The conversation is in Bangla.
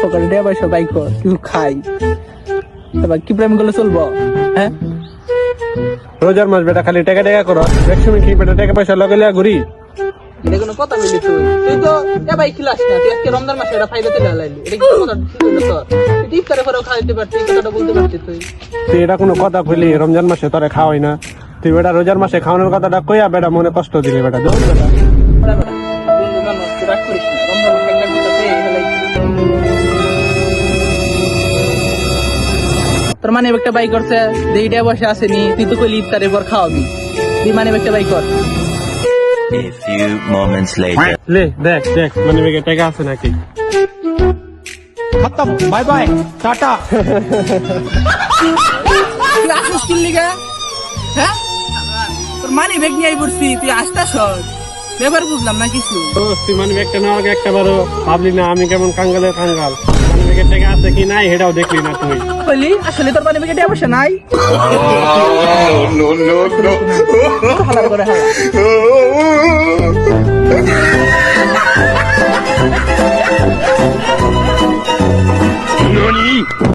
সকালে পয়সা বাইক কিছু খাই। এবার কি প্রেম করলে চলবো? হ্যাঁ? রোজার মাস বেটা খালি টাকা টাকা করো। একসময় কি বেটা টাকা পয়সা লগে লিয়া ঘুরি? এটা কোনো কথা বলি তুই। তুই তো এ ভাই খিলাস না তুই আজকে রমজান মাসে এটা ফাইদাতে লাগাইলি এটা কি কথা? ঠিক হইল তুই ঠিক পরেও খাইতে পারছিস কথাটা বলতে পারছিস তুই। তুই এটা কোনো কথা কইলি রমজান মাসে তোরে খাওয়াই না। তুই বেটা রোজার মাসে খাওয়ানোর কথাটা কইয়া বেটা মনে কষ্ট দিলি বেটা বেটা রাগ করিস না তোর মানে একটা বাইক করছে দিটা বসে আসেনি তুই তো কইলি ইফতারের পর খাওয়াবি। তুই মানে একটা বাই কর। দেখ দেখ মানে বেগে আছে বাই বাই টাটা। হ্যাঁ? তোর মানে বেগ নিয়ে আই পড়ছি তুই আসতে সর এবার বুঝলাম না কিছু মানে একটা না আগে একটা বারো ভাবলি না আমি কেমন কাঙ্গালের কাঙ্গাল থেকে আছে কি নাই সেটাও দেখলি না তুই বলি আসলে তোর পানি বেগে অবশ্য নাই